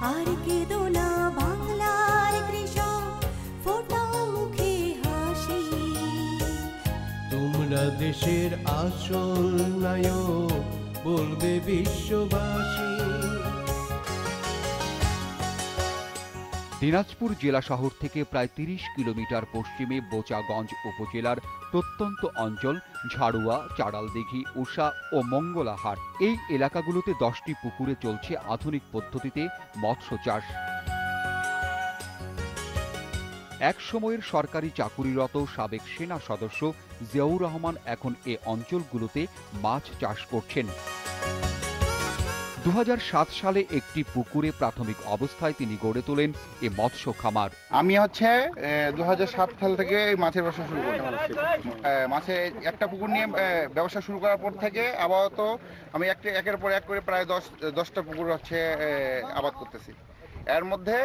আর না বাংলার কৃষক তোমরা দেশের আসল নায়ক বলবে বিশ্ববাসী। দিনাজপুর জেলা শহর থেকে প্রায় তিরিশ কিলোমিটার পশ্চিমে বোচাগঞ্জ উপজেলার প্রত্যন্ত অঞ্চল, ঝাড়ুয়া, চাড়ালদিঘি উষা ও মঙ্গলাহাট। এই এলাকাগুলোতে দশটি পুকুরে চলছে আধুনিক পদ্ধতিতে মৎস্য চাষ। এক সময়ের সরকারি চাকুরিরত সাবেক সেনা সদস্য জিয়াউর রহমান এখন এ অঞ্চলগুলোতে মাছ চাষ করছেন। দুহাজার সাত সালে একটি পুকুরে প্রাথমিক অবস্থায় তিনি গড়ে তোলেন এ মৎস্য খামার। আমি হচ্ছে দু সাল থেকে মাছের ব্যবসা শুরু করি মাছে একটা পুকুর নিয়ে ব্যবসা শুরু করার পর থেকে আপাতত আমি একটা একের পর এক করে প্রায় দশ, দশটা পুকুর হচ্ছে আবাদ করতেছি। এর মধ্যে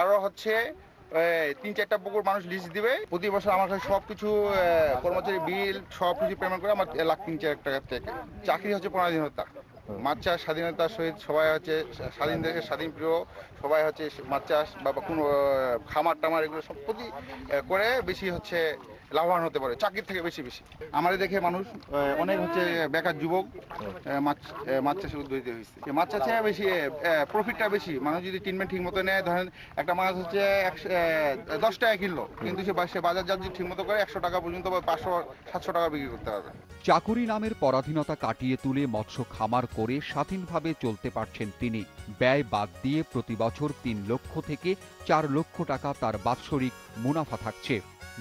আরও হচ্ছে তিন, চারটা পুকুর মানুষ লিজ দিবে। প্রতি বছর আমার কাছে সব কিছু কর্মচারী বিল সব কিছু পেমেন্ট করে আমার লাখ তিন, চার টাকা থেকে। চাকরি হচ্ছে পরাধীনতা মাছ স্বাধীনতার সহিত সবাই হচ্ছে স্বাধীন দেশের স্বাধীন প্রিয়, সবাই হচ্ছে মাছ চাষ বা কোনো খামার টামার এগুলো সব প্রতি করে বেশি হচ্ছে লাভবান হতে পারে, চাকরির থেকে বেশি বেশি। আমাদের দেখে মানুষ অনেক হচ্ছে বেকার যুবক মাছ মাছ চাষে উদ্যোগী হয়েছে। মাছ চাষে বেশি প্রফিটটা বেশি। মানুষ যদি ট্রিটমেন্ট ঠিক মতো নেয়, ধরেন একটা মাছ হচ্ছে দশ টাকা কিনলো, কিন্তু সে বাজার যার যদি ঠিক করে, একশো টাকা পর্যন্ত বা পাঁচশো, সাতশো টাকা বিক্রি করতে পারবে। চাকুরি নামের পরাধীনতা কাটিয়ে তুলে মৎস্য খামার করে স্বাধীনভাবে চলতে পারছেন তিনি। ব্যয় বাদ দিয়ে প্রতি বছর তিন লক্ষ থেকে চার লক্ষ টাকা তার বাৎসরিক মুনাফা থাকছে।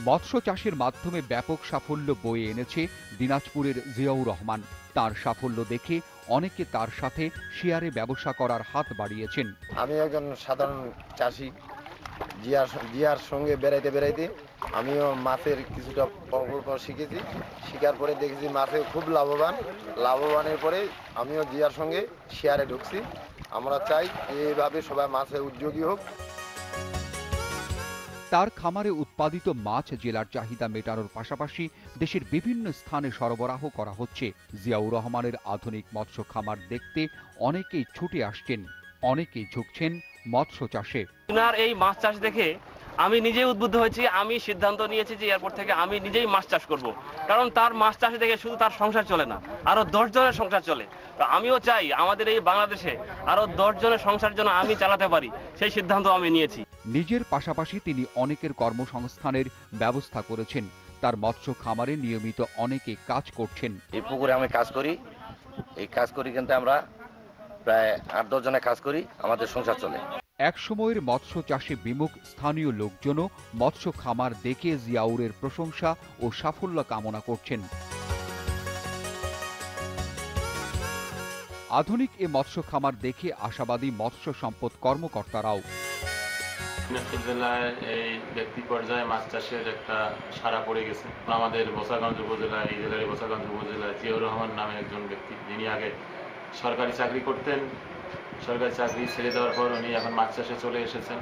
মৎস্য চাষের মাধ্যমে ব্যাপক সাফল্য বয়ে এনেছে দিনাজপুরের জিয়াউর রহমান। তার সাফল্য দেখে অনেকে তার সাথে শেয়ারে ব্যবসা করার হাত বাড়িয়েছেন। আমি একজন সাধারণ চাষি। জিয়ার জিয়ার সঙ্গে বেড়াইতে বেড়াইতে আমিও মাছের কিছুটা প্রকল্প শিখেছি। শিখার পরে দেখেছি মাছে খুব লাভবান। লাভবানের পরে আমিও জিয়ার সঙ্গে শেয়ারে ঢুকছি। আমরা চাই এইভাবে সবাই মাছে উদ্যোগী হোক। তার খামারে উৎপাদিত মাছ জেলার চাহিদা মেটানোর পাশাপাশি দেশের বিভিন্ন স্থানে সরবরাহ করা হচ্ছে। জিয়াউর রহমানের আধুনিক মৎস্য খামার দেখতে অনেকেই ছুটে আসছেন, অনেকেই ঝুঁকছেন মৎস্য চাষে। এই মাছ চাষ দেখে আমি নিজেই উদ্বুদ্ধ হয়েছি আমি সিদ্ধান্ত নিয়েছি যে এরপর থেকে আমি নিজেই মাছ চাষ করব। কারণ তার মাছ চাষ দেখে শুধু তার সংসার চলে না আরও দশ জনের সংসার চলে। তো আমিও চাই আমাদের এই বাংলাদেশে আরও দশ জনের সংসার যেন আমি চালাতে পারি সেই সিদ্ধান্ত আমি নিয়েছি। নিজের পাশাপাশি তিনি অনেকের কর্মসংস্থানের ব্যবস্থা করেছেন। তার মৎস্য খামারে নিয়মিত অনেকে কাজ করছেন। এই পুকুরে আমি কাজ করি এই কাজ করি কিন্তু আমরা প্রায় আট দশ জনে কাজ করি আমাদের সংসার চলে। একসময়ের মৎস্য চাষে বিমুখ স্থানীয় লোকজনও মৎস্য খামার দেখে জিয়াউরের প্রশংসা ও সাফল্য কামনা করছেন। আধুনিক এ মৎস্য খামার দেখে আশাবাদী মৎস্য সম্পদ কর্মকর্তারাও। দিনাজপুর জেলায় এই ব্যক্তি পর্যায়ে মাছ চাষের একটা সারা পড়ে গেছে। আমাদের বোসাগঞ্জ উপজেলায়, এই জেলার বোসাগঞ্জ উপজেলায় জিয়াউর রহমান নামে একজন ব্যক্তি, যিনি আগে সরকারি চাকরি করতেন। সরকারি চাকরি ছেড়ে দেওয়ার পর উনি এখন মাছ চাষে চলে এসেছেন।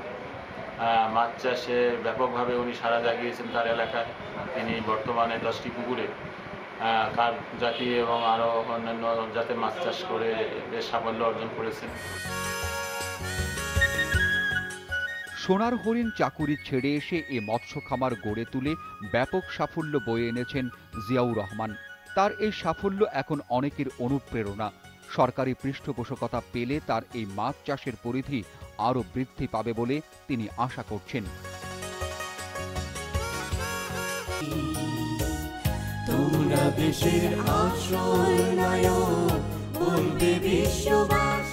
মাছ চাষে ব্যাপকভাবে উনি সারা জাগিয়েছেন তার এলাকায়। তিনি বর্তমানে দশটি পুকুরে কার জাতি এবং আরও অন্যান্য জাতের মাছ চাষ করে বেশ সাফল্য অর্জন করেছেন। সোনার হরিণ চাকুরি ছেড়ে এসে এ মৎস্য খামার গড়ে তুলে ব্যাপক সাফল্য বয়ে এনেছেন জিয়াউর রহমান। তার এই সাফল্য এখন অনেকের অনুপ্রেরণা। সরকারি পৃষ্ঠপোষকতা পেলে তার এই মাছ চাষের পরিধি আরও বৃদ্ধি পাবে বলে তিনি আশা করছেন। তোমরা দেশের বলবে বিশ্ববাসী